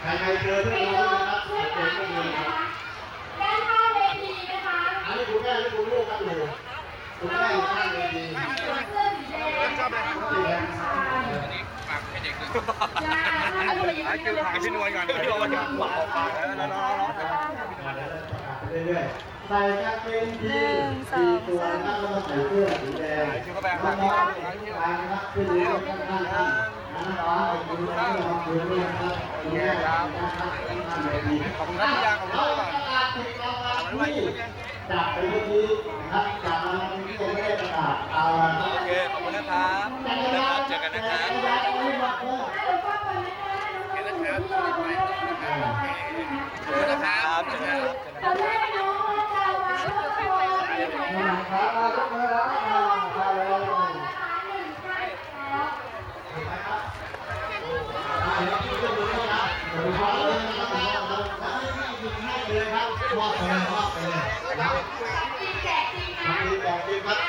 ใครใครเจอเพื่อนน้องนะครับเพื่อนก็ดีนะครับด้านข้างเวทีนะคะอันนี้คุณแม่และคุณลูกกันอยู่คุณแม่อยู่ข้างเวทีเสื้อสีแดงชอบเลยสีแดงฝากให้เด็กด้วยจ้าเอาไปยืนกันเลยให้พี่นวลก่อนพี่นวลก่อนแล้วน้องมาแล้วประกาศไปเรื่อยๆใส่กางเกงยีนส์สีตัวนะครับแล้วก็ใส่เสื้อสีแดง น้องๆนะครับขึ้นเรือข้างๆกันน้องๆไปดูนะน้องๆดูด้วยนะครับคุณแม่ครับข้าขอบคุณครับพี่ยาขอบคุณเอาครับประกาศติดรางวัลที่จับไปเมื่อกี้นะครับจับรางวัลที่ยังไม่ได้ประกาศเอาละโอเคขอบคุณนะครับนะครับเจอกันนะครับเดี๋ยวฟังก่อนะคะน้องๆที่รอคุณแม่นะคะเจอกันนะครับเจอกันครับตอนแรกน้องว่าจะวางลูกโป่งนะคะครับเอายกมือรับเอาเอาเลย หนึ่งท่านครับ เอายกมือขึ้นดูนะครับขอบคุณเลยนะครับแล้วให้ยิงให้ เลยครับมอบไปเลยมอบไปเลยนะครับจริงแจกจริงนะทำดีแจกจริงครับ